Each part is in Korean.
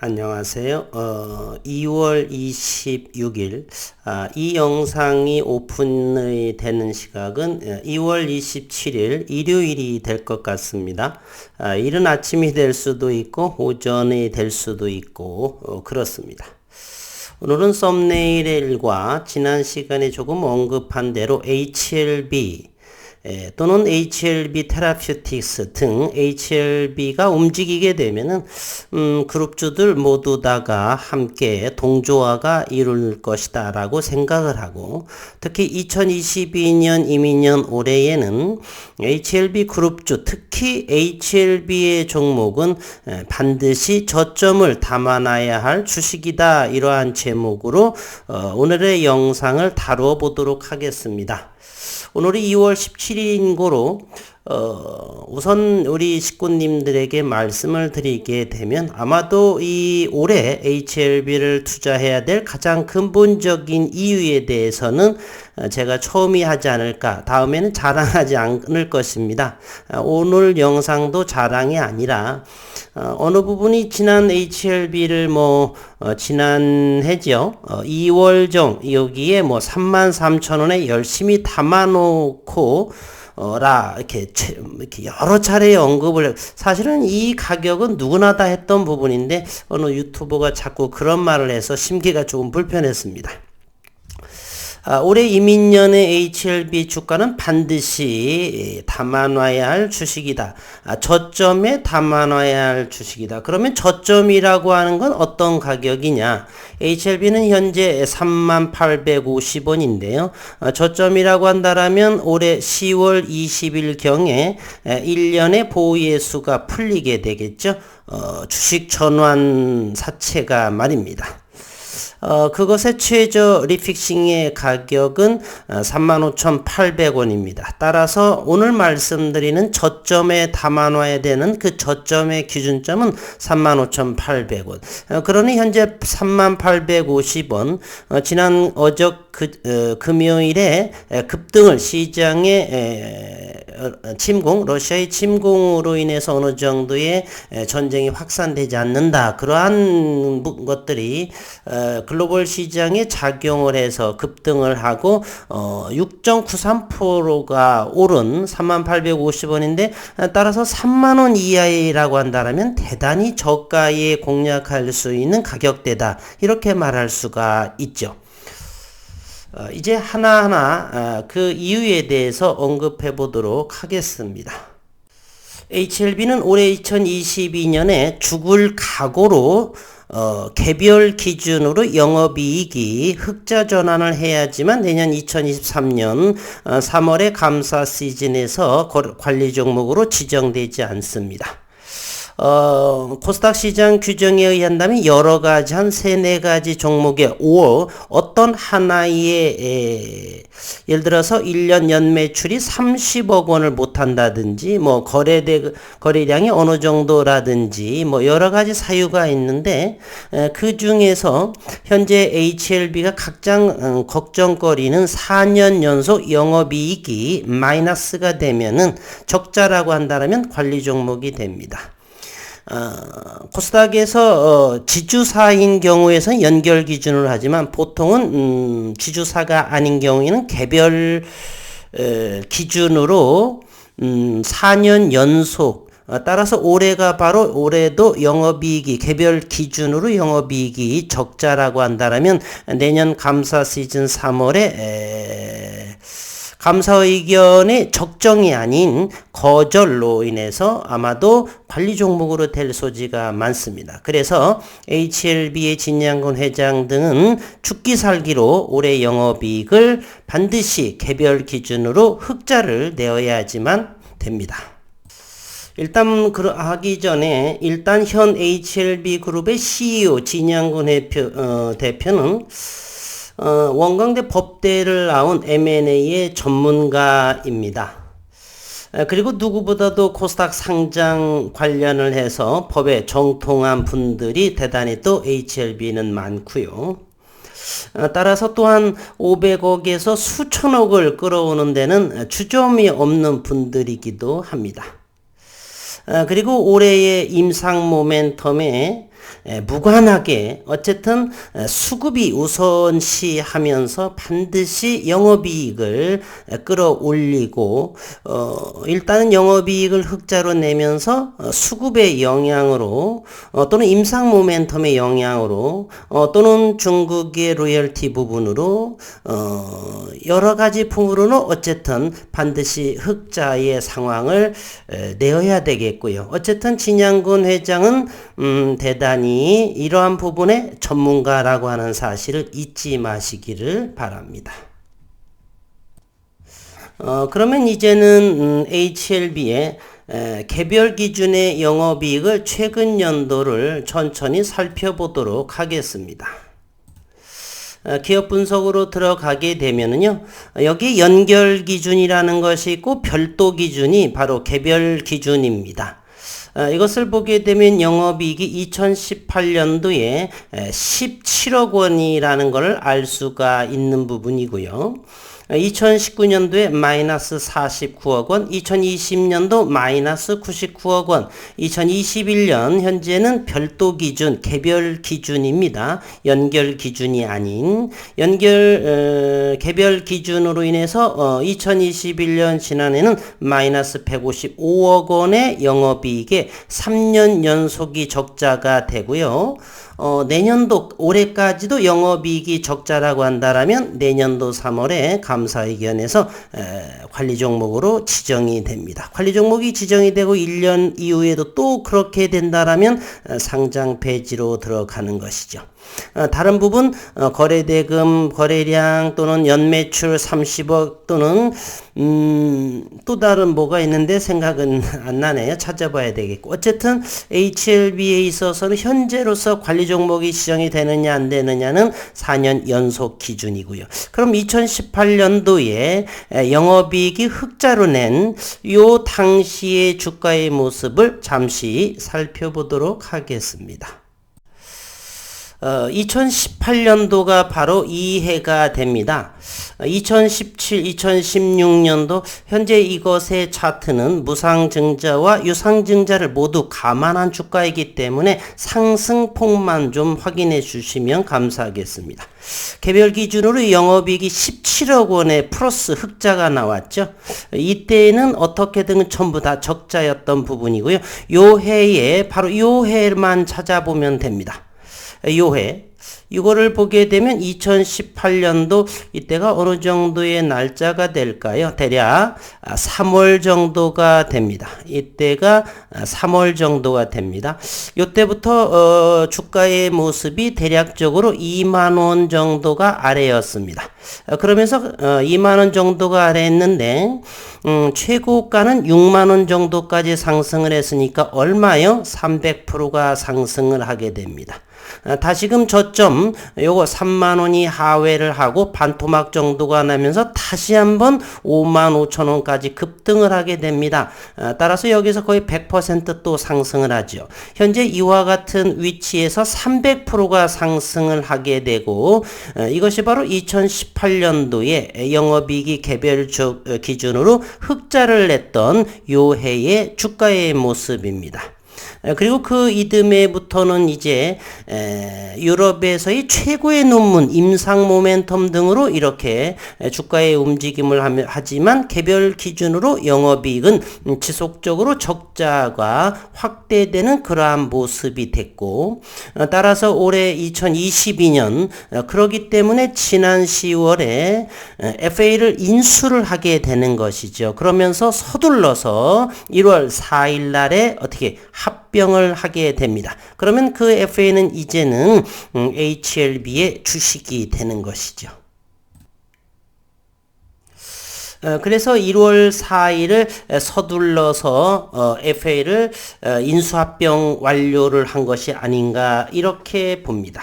안녕하세요. 어, 2월 26일 아, 이 영상이 오픈이 되는 시각은 2월 어, 27일 일요일이 될 것 같습니다. 아, 이른 아침이 될 수도 있고 오전이 될 수도 있고 어, 그렇습니다. 오늘은 썸네일과 지난 시간에 조금 언급한 대로 HLB 예, 또는 HLB 테라퓨틱스 등 HLB가 움직이게 되면은 음, 그룹주들 모두 다가 함께 동조화가 이룰 것이다라고 생각을 하고 특히 2022년 이민년 올해에는 HLB 그룹주 특히 HLB의 종목은 예, 반드시 저점을 담아놔야 할 주식이다 이러한 제목으로 어, 오늘의 영상을 다루어 보도록 하겠습니다. 오늘이 2월 17일인 고로 어, 우선 우리 식구님들에게 말씀을 드리게 되면 아마도 이 올해 HLB를 투자해야 될 가장 근본적인 이유에 대해서는 어, 제가 처음이 하지 않을까 다음에는 자랑하지 않을 것입니다. 어, 오늘 영상도 자랑이 아니라 어, 어느 부분이 지난 HLB를 뭐 어, 지난 해죠. 어, 2월 정 여기에 뭐 3만 3천 원에 열심히 담아놓고 어 라 이렇게 이렇게 여러 차례 언급을 사실은 이 가격은 누구나 다 했던 부분인데 어느 유튜버가 자꾸 그런 말을 해서 심기가 조금 불편했습니다. 아, 올해 이민년의 HLB 주가는 반드시 담아놔야 할 주식이다. 아, 저점에 담아놔야 할 주식이다. 그러면 저점이라고 하는 건 어떤 가격이냐? HLB는 현재 3850원인데요. 아, 저점이라고 한다라면 올해 10월 20일 경에 1년의 보유예수가 풀리게 되겠죠. 어, 주식 전환 사채가 말입니다. 어, 그것의 최저 리픽싱의 가격은 35,800원입니다. 어, 따라서 오늘 말씀드리는 저점에 담아놔야 되는 그 저점의 기준점은 35,800원. 어, 그러니 현재 3850원, 어, 지난 어적 그, 어, 금요일에 급등을 시장에 에, 어, 침공, 러시아의 침공으로 인해서 어느 정도의 전쟁이 확산되지 않는다. 그러한 것들이 어, 글로벌 시장에 작용을 해서 급등을 하고 6.93%가 어, 오른 3850원인데 따라서 3만 원 이하라고 한다면 대단히 저가에 공략할 수 있는 가격대다. 이렇게 말할 수가 있죠. 어, 이제 하나하나 어, 그 이유에 대해서 언급해 보도록 하겠습니다. HLB는 올해 2022년에 죽을 각오로 어, 개별 기준으로 영업이익이 흑자 전환을 해야지만 내년 2023년 어, 3월의 감사 시즌에서 관리 종목으로 지정되지 않습니다. 어, 코스닥 시장 규정에 의한다면 여러 가지 한 세네 가지 종목의 오 어떤 하나의 에, 예를 들어서 1년 연 매출이 30억 원을 못 한다든지 뭐 거래대 거래량이 어느 정도라든지 뭐 여러 가지 사유가 있는데 에, 그 중에서 현재 HLB가 각장 음, 걱정거리는 4년 연속 영업이익이 마이너스가 되면은 적자라고 한다면 관리 종목이 됩니다. 어, 코스닥에서 어, 지주사인 경우에선 연결 기준으로 하지만 보통은 음, 지주사가 아닌 경우에는 개별 에, 기준으로 음, 4년 연속 어, 따라서 올해가 바로 올해도 영업이익이 개별 기준으로 영업이익이 적자라고 한다면 내년 감사 시즌 3월에 에, 감사 의견의 적정이 아닌 거절로 인해서 아마도 관리 종목으로 될 소지가 많습니다. 그래서 HLB의 진양근 회장 등은 죽기 살기로 올해 영업이익을 반드시 개별 기준으로 흑자를 내어야지만 됩니다. 일단 그 하기 전에 일단 현 HLB 그룹의 CEO 진양근 대표, 어, 대표는 어, 원광대 법대를 나온 M&A의 전문가입니다. 그리고 누구보다도 코스닥 상장 관련을 해서 법에 정통한 분들이 대단히 또 HLB는 많고요. 어, 따라서 또한 500억에서 수천억을 끌어오는 데는 주점이 없는 분들이기도 합니다. 어, 그리고 올해의 임상 모멘텀에 에, 무관하게 어쨌든 에, 수급이 우선시하면서 반드시 영업이익을 에, 끌어올리고 어, 일단은 영업이익을 흑자로 내면서 어, 수급의 영향으로 어, 또는 임상 모멘텀의 영향으로 어, 또는 중국의 로열티 부분으로 어, 여러 가지 품으로는 어쨌든 반드시 흑자의 상황을 에, 내어야 되겠고요. 어쨌든 진양군 회장은 음, 대단히 이러한 부분에 전문가라고 하는 사실을 잊지 마시기를 바랍니다. 어, 그러면 이제는 음, HLB의 에, 개별 기준의 영업이익을 최근 연도를 천천히 살펴보도록 하겠습니다. 어, 기업 분석으로 들어가게 되면은요, 여기 연결 기준이라는 것이 있고 별도 기준이 바로 개별 기준입니다. 어, 이것을 보게 되면 영업이익이 2018년도에 17억 원이라는 것을 알 수가 있는 부분이고요. 2019년도에 마이너스 49억 원, 2020년도 마이너스 99억 원, 2021년 현재는 별도 기준, 개별 기준입니다. 연결 기준이 아닌 연결 어, 개별 기준으로 인해서 어, 2021년 지난해는 마이너스 155억 원의 영업이익에 3년 연속이 적자가 되고요. 어, 내년도 올해까지도 영업이익이 적자라고 한다라면 내년도 3월에 감사의견에서 에, 관리 종목으로 지정이 됩니다. 관리 종목이 지정이 되고 1년 이후에도 또 그렇게 된다라면 에, 상장 폐지로 들어가는 것이죠. 어, 다른 부분 어, 거래대금 거래량 또는 연매출 30억 또는 음, 또 다른 뭐가 있는데 생각은 안 나네요. 찾아봐야 되겠고 어쨌든 HLB에 있어서는 현재로서 관리 종목이 지정이 되느냐 안 되느냐는 4년 연속 기준이고요. 그럼 2018년도에 영업이익이 흑자로 낸 요 당시의 주가의 모습을 잠시 살펴보도록 하겠습니다. 어, 2018년도가 바로 이 해가 됩니다. 2017, 2016년도 현재 이것의 차트는 무상증자와 유상증자를 모두 감안한 주가이기 때문에 상승폭만 좀 확인해 주시면 감사하겠습니다. 개별 기준으로 영업이익이 17억 원의 플러스 흑자가 나왔죠. 이때는 어떻게든 전부 다 적자였던 부분이고요. 요 해에 바로 요 해만 찾아보면 됩니다. 요해 이거를 보게 되면 2018년도 이때가 어느 정도의 날짜가 될까요? 대략 3월 정도가 됩니다. 이때가 3월 정도가 됩니다. 이때부터 어, 주가의 모습이 대략적으로 2만 원 정도가 아래였습니다. 어, 그러면서 어, 2만 원 정도가 아래였는데 음, 최고가는 6만 원 정도까지 상승을 했으니까 얼마요? 300%가 상승을 하게 됩니다. 아, 다시금 저점 요거 3만 원이 하회를 하고 반토막 정도가 나면서 다시 한번 5만 5천 원까지 급등을 하게 됩니다. 아, 따라서 여기서 거의 100%또 상승을 하죠. 현재 이와 같은 위치에서 300%가 상승을 하게 되고 아, 이것이 바로 2018년도에 영업이익이 개별 기준으로 흑자를 냈던 요 해의 주가의 모습입니다. 그리고 그 이듬해부터는 이제 유럽에서의 최고의 논문, 임상 모멘텀 등으로 이렇게 주가의 움직임을 하지만 개별 기준으로 영업이익은 지속적으로 적자가 확대되는 그러한 모습이 됐고 어, 따라서 올해 2022년 어, 그러기 때문에 지난 10월에 FA를 인수를 하게 되는 것이죠. 그러면서 서둘러서 1월 4일 날에 어떻게 합 합병을 하게 됩니다. 그러면 그 FA는 이제는 HLB의 주식이 되는 것이죠. 어, 그래서 1월 4일을 서둘러서 어, FA를 어, 인수합병 완료를 한 것이 아닌가 이렇게 봅니다.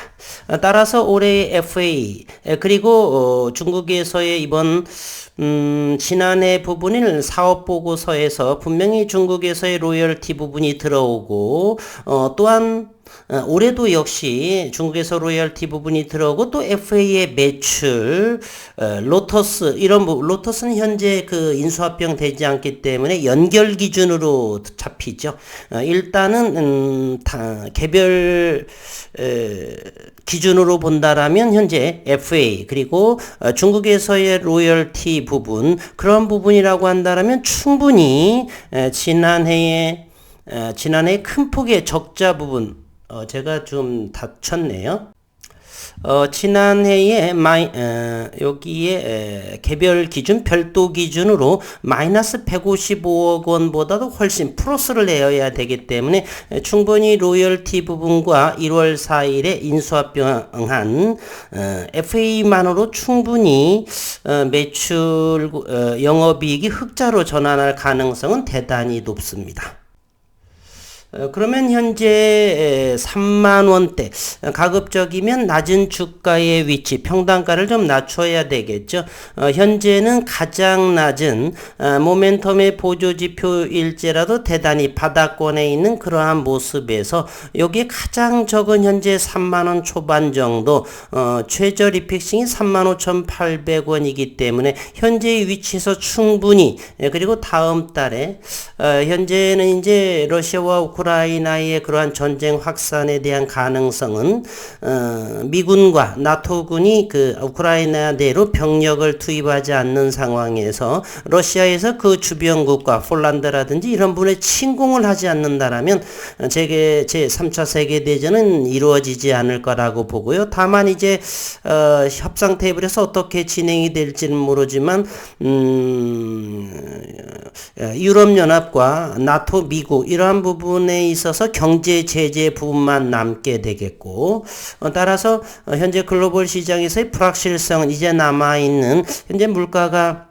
따라서 올해 FA 그리고 중국에서의 이번 음, 지난해 부분인 사업 보고서에서 분명히 중국에서의 로열티 부분이 들어오고 어, 또한 어, 올해도 역시 중국에서 로열티 부분이 들어오고 또 FA의 매출, 어, 로터스 이런 부 로터스는 현재 그 인수합병 되지 않기 때문에 연결 기준으로 잡히죠. 어, 일단은 음, 다 개별 에, 기준으로 본다라면 현재 FA 그리고 어, 중국에서의 로열티 부분 그런 부분이라고 한다라면 충분히 에, 지난해에 에, 지난해 큰 폭의 적자 부분 어, 제가 좀 다쳤네요. 어, 지난해에 마이, 어, 여기에 에, 개별 기준, 별도 기준으로 마이너스 155억 원보다도 훨씬 플러스를 내어야 되기 때문에 에, 충분히 로열티 부분과 1월 4일에 인수합병한 어, FA만으로 충분히 어, 매출 어, 영업이익이 흑자로 전환할 가능성은 대단히 높습니다. 어, 그러면 현재 3만 원대 가급적이면 낮은 주가의 위치 평단가를 좀 낮춰야 되겠죠. 어, 현재는 가장 낮은 어, 모멘텀의 보조 지표일지라도 대단히 바닥권에 있는 그러한 모습에서 여기에 가장 적은 현재 3만 원 초반 정도 최저 리픽싱이 3만 5,800원이기 때문에 현재의 위치에서 충분히 예, 그리고 다음 달에 현재는 이제 러시아와 우크라이나 우크라이나의 그러한 전쟁 확산에 대한 가능성은 어, 미군과 나토군이 그 우크라이나 내로 병력을 투입하지 않는 상황에서 러시아에서 그 주변국과 폴란드라든지 이런 분의 침공을 하지 않는다라면 제게 제 3차 세계 대전은 이루어지지 않을 거라고 보고요. 다만 이제 어, 협상 테이블에서 어떻게 진행이 될지는 모르지만 음, 유럽 연합과 나토 미국 이러한 부분에 부분에 있어서 경제 제재 부분만 남게 되겠고 어, 따라서 어, 현재 글로벌 시장에서의 불확실성은 이제 남아 있는 현재 물가가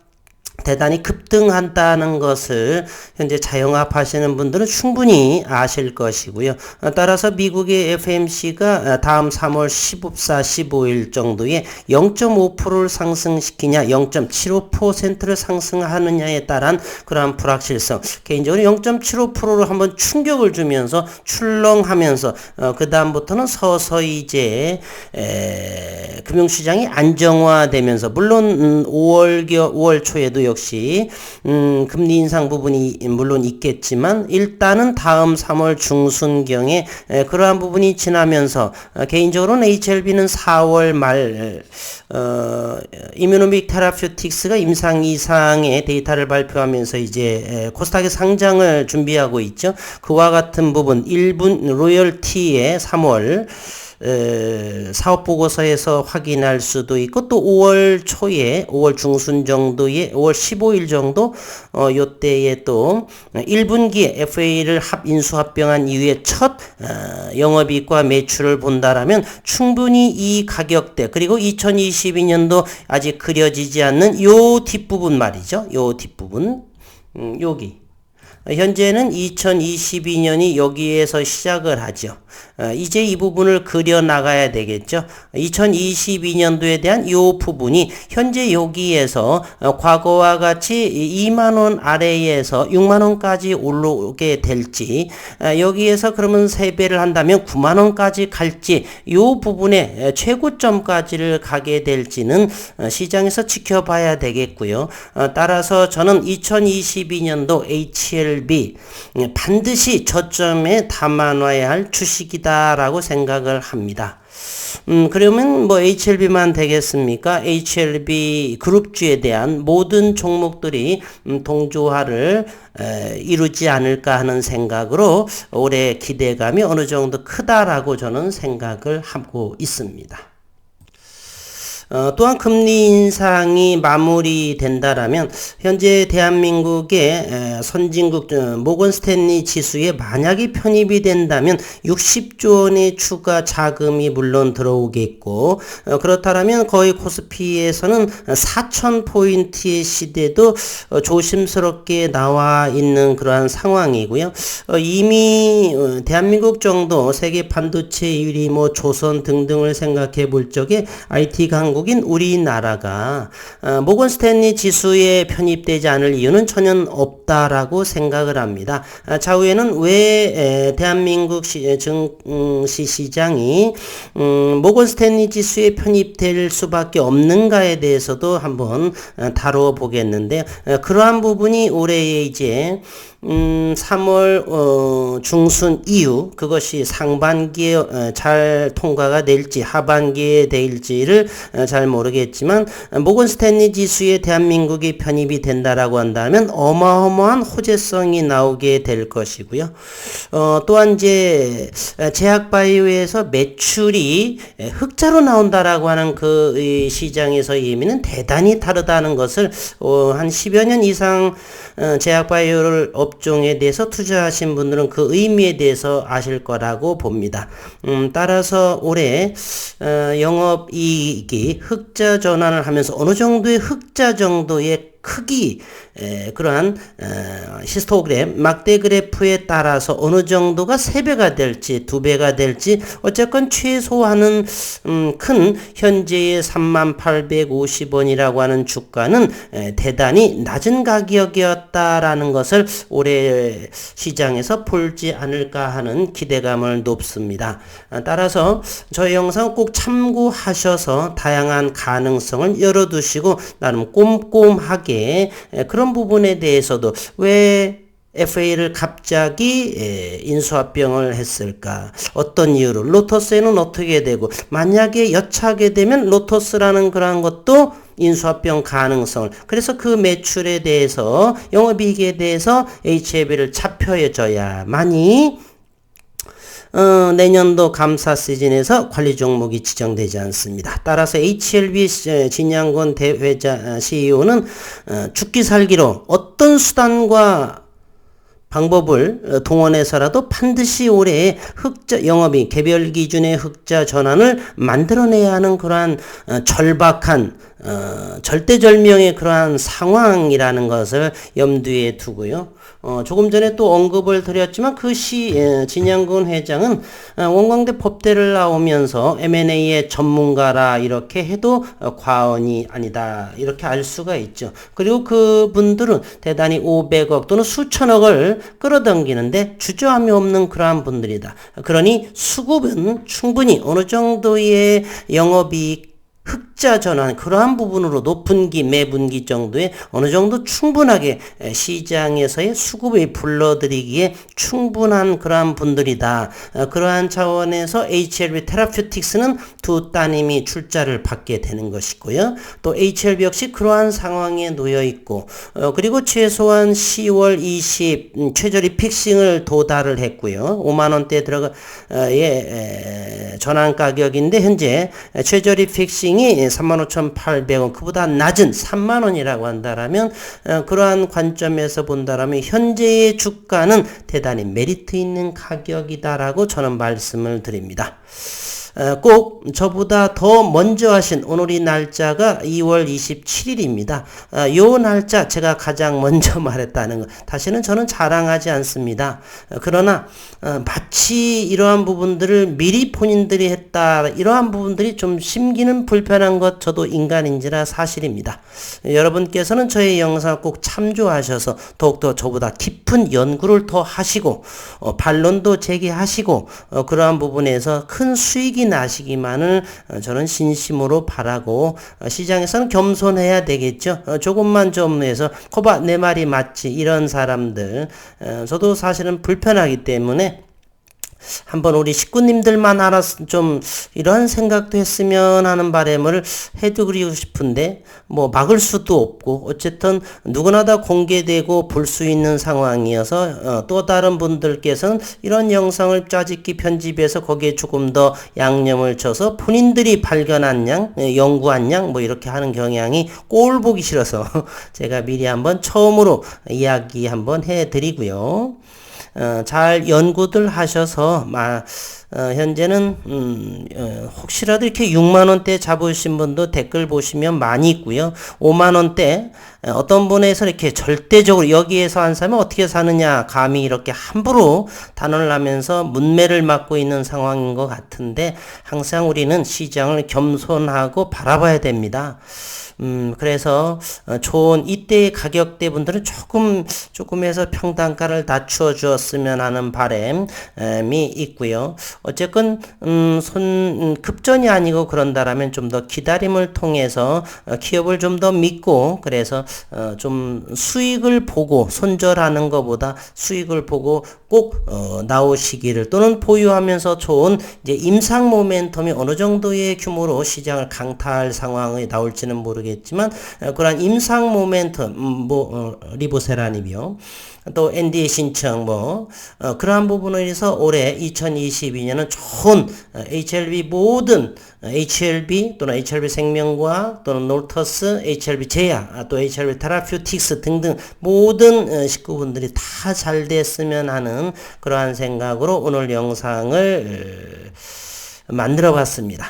대단히 급등한다는 것을 현재 자영업 하시는 분들은 충분히 아실 것이고요. 어, 따라서 미국의 FMC가 어, 다음 3월 14, 15일 정도에 0.5%를 상승시키냐, 0.75%를 상승하느냐에 따른 그러한 불확실성. 개인적으로 0.75%로 한번 충격을 주면서 출렁하면서 어, 그 다음부터는 서서히 이제 에, 금융시장이 안정화되면서 물론 음, 5월 5월 초에도 역시 음, 금리 인상 부분이 물론 있겠지만 일단은 다음 3월 중순경에 에, 그러한 부분이 지나면서 어, 개인적으로는 HLB는 4월 말 어, 이뮤노믹 테라퓨틱스가 임상 이상의 데이터를 발표하면서 이제 에, 코스닥의 상장을 준비하고 있죠. 그와 같은 부분 1분 로열티의 3월 사업 보고서에서 확인할 수도 있고 또 5월 초에 5월 중순 정도에 5월 15일 정도 어 요때에 또 1분기에 FA를 합 인수 합병한 이후에 첫 어, 영업이익과 매출을 본다라면 충분히 이 가격대 그리고 2022년도 아직 그려지지 않는 요 뒷부분 말이죠. 요 뒷부분 음, 여기 현재는 2022년이 여기에서 시작을 하죠. 어, 이제 이 부분을 그려 나가야 되겠죠. 2022년도에 대한 이 부분이 현재 여기에서 어, 과거와 같이 2만 원 아래에서 6만 원까지 올라오게 될지 어, 여기에서 그러면 3배를 한다면 9만 원까지 갈지 이 부분에 최고점까지를 가게 될지는 시장에서 지켜봐야 되겠고요. 따라서 저는 2022년도 HLB 반드시 저점에 담아놔야 할 주식 주식이다라고 생각을 합니다. 음, 그러면 뭐 HLB만 되겠습니까? HLB 그룹주에 대한 모든 종목들이 음, 동조화를 에, 이루지 않을까 하는 생각으로 올해 기대감이 어느 정도 크다라고 저는 생각을 하고 있습니다. 어, 또한 금리 인상이 마무리된다라면 현재 대한민국의 에, 선진국 어, 모건 스탠리 지수에 만약에 편입이 된다면 60조 원의 추가 자금이 물론 들어오겠고 어, 그렇다면 거의 코스피에서는 4천 포인트의 시대도 어, 조심스럽게 나와 있는 그러한 상황이고요. 어, 이미 어, 대한민국 정도 세계 반도체 1위 뭐 조선 등등을 생각해 볼 적에 IT 강 강국인 우리나라가 어, 모건 스탠리 지수에 편입되지 않을 이유는 전혀 없다라고 생각을 합니다. 아, 차후에는 왜 에, 대한민국 시, 증시 시장이 음, 모건 스탠리 지수에 편입될 수밖에 없는가에 대해서도 한번 어, 다뤄 보겠는데요. 어, 그러한 부분이 올해에 이제 음, 3월 어, 중순 이후 그것이 상반기에 어, 잘 통과가 될지 하반기에 될지를 어, 잘 모르겠지만 어, 모건 스탠리 지수에 대한민국이 편입이 된다라고 한다면 어마어마한 호재성이 나오게 될 것이고요. 어, 또한 이제 제약 바이오에서 매출이 흑자로 나온다라고 하는 그 시장에서 의미는 대단히 다르다는 것을 어, 한 10여 년 이상 어, 제약 바이오를 업 종에 대해서 투자하신 분들은 그 의미에 대해서 아실 거라고 봅니다. 음, 따라서 올해 어, 영업이익이 흑자 전환을 하면서 어느 정도의 흑자 정도의 크기 에, 그러한 어, 히스토그램 막대 그래프에 따라서 어느 정도가 3배가 될지 2배가 될지 어쨌건 최소한은 음, 큰 현재의 3850원이라고 하는 주가는 에, 대단히 낮은 가격이었다라는 것을 올해 시장에서 볼지 않을까 하는 기대감을 높습니다. 아, 따라서 저희 영상 꼭 참고하셔서 다양한 가능성을 열어두시고 나름 꼼꼼하게 그런 부분에 대해서도 왜 FA를 갑자기 인수합병을 했을까? 어떤 이유로? 로터스에는 어떻게 되고, 만약에 여차하게 되면 로터스라는 그러한 것도 인수합병 가능성을, 그래서 그 매출에 대해서, 영업이익에 대해서 HAB를 잡혀줘야만이 어, 내년도 감사 시즌에서 관리 종목이 지정되지 않습니다. 따라서 HLB 진양권 대회자 CEO는 어, 죽기 살기로 어떤 수단과 방법을 어, 동원해서라도 반드시 올해 흑자 영업이 개별 기준의 흑자 전환을 만들어내야 하는 그러한 어, 절박한 어, 절대절명의 그러한 상황이라는 것을 염두에 두고요. 어, 조금 전에 또 언급을 드렸지만 그 시 예, 진양군 회장은 어, 원광대 법대를 나오면서 M&A의 전문가라 이렇게 해도 어, 과언이 아니다 이렇게 알 수가 있죠. 그리고 그분들은 대단히 500억 또는 수천억을 끌어당기는데 주저함이 없는 그러한 분들이다. 그러니 수급은 충분히 어느 정도의 영업이익 흑자 전환 그러한 부분으로 높은 기 매분기 정도의 어느 정도 충분하게 시장에서의 수급을 불러들이기에 충분한 그러한 분들이다. 어, 그러한 차원에서 HLB 테라퓨틱스는 두 따님이 출자를 받게 되는 것이고요. 또 HLB 역시 그러한 상황에 놓여 있고 어, 그리고 최소한 10월 20 음, 최저리 픽싱을 도달을 했고요. 5만 원대 들어가 어, 예, 전환 가격인데 현재 최저리 픽싱 링이 35,800원 그보다 낮은 3만 원이라고 한다라면 어, 그러한 관점에서 본다라면 현재의 주가는 대단히 메리트 있는 가격이다라고 저는 말씀을 드립니다. 어, 꼭 저보다 더 먼저 하신 오늘이 날짜가 2월 27일입니다. 이 어, 날짜 제가 가장 먼저 말했다는 것. 다시는 저는 자랑하지 않습니다. 어, 그러나 마치 이러한 부분들을 미리 본인들이 했다. 이러한 부분들이 좀 심기는 불편한 것 저도 인간인지라 사실입니다. 여러분께서는 저의 영상을 꼭 참조하셔서 더욱더 저보다 깊은 연구를 더 하시고 반론도 제기하시고 그러한 부분에서 큰 수익이 나시기만을 어, 저는 진심으로 바라고 어, 시장에서는 겸손해야 되겠죠. 어, 조금만 좀 해서 코바 내 말이 맞지 이런 사람들 저도 사실은 불편하기 때문에 한번 우리 식구님들만 알아서 좀 이런 생각도 했으면 하는 바램을 해드리고 싶은데 뭐 막을 수도 없고 어쨌든 누구나 다 공개되고 볼 수 있는 상황이어서 어, 또 다른 분들께서는 이런 영상을 짜집기 편집해서 거기에 조금 더 양념을 쳐서 본인들이 발견한 양, 예, 연구한 양 뭐 이렇게 하는 경향이 꼴 보기 싫어서 제가 미리 한번 처음으로 이야기 한번 해드리고요. 어, 잘 연구들 하셔서 마, 어, 현재는 음, 어, 혹시라도 이렇게 6만 원대 잡으신 분도 댓글 보시면 많이 있고요. 5만 원대 어, 어떤 분에서 이렇게 절대적으로 여기에서 한 사람은 어떻게 사느냐 감히 이렇게 함부로 단언을 하면서 문매를 맞고 있는 상황인 것 같은데 항상 우리는 시장을 겸손하고 바라봐야 됩니다. 음, 그래서 어, 좋은 이때의 가격대 분들은 조금 조금해서 평단가를 낮추어 주었으면 하는 바람이 있고요. 어쨌건 음, 손 음, 급전이 아니고 그런다라면 좀 더 기다림을 통해서 어, 기업을 좀 더 믿고 그래서 어, 좀 수익을 보고 손절하는 것보다 수익을 보고 꼭 어, 나오시기를 또는 보유하면서 좋은 이제 임상 모멘텀이 어느 정도의 규모로 시장을 강타할 상황이 나올지는 모르겠지만 어, 그러한 임상 모멘텀 음, 뭐 어, 리보세라님이요. 또 NDA 신청 뭐 어, 그러한 부분에 의해서 올해 2022년은 좋은 어, HLB 모든 어, HLB 또는 HLB 생명과 또는 놀터스, HLB 제야, 아, 또 HLB 테라퓨틱스 등등 모든 어, 식구분들이 다 잘 됐으면 하는 그러한 생각으로 오늘 영상을 어, 만들어 봤습니다.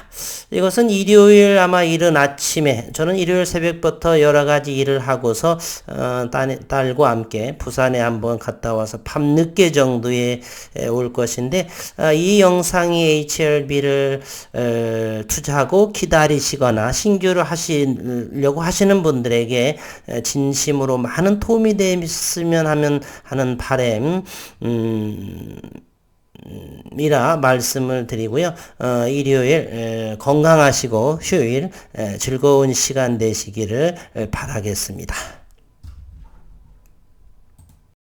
이것은 일요일 아마 이른 아침에 저는 일요일 새벽부터 여러 가지 일을 하고서 어, 딸, 딸과 함께 부산에 한번 갔다 와서 밤 늦게 정도에 에, 올 것인데 어, 이 영상이 HLB를 어, 투자하고 기다리시거나 신규를 하시려고 하시는 분들에게 에, 진심으로 많은 도움이 됐으면 하면 하는 바램 음, 이라 말씀을 드리고요. 어, 일요일 에, 건강하시고 휴일 에, 즐거운 시간 되시기를 에, 바라겠습니다.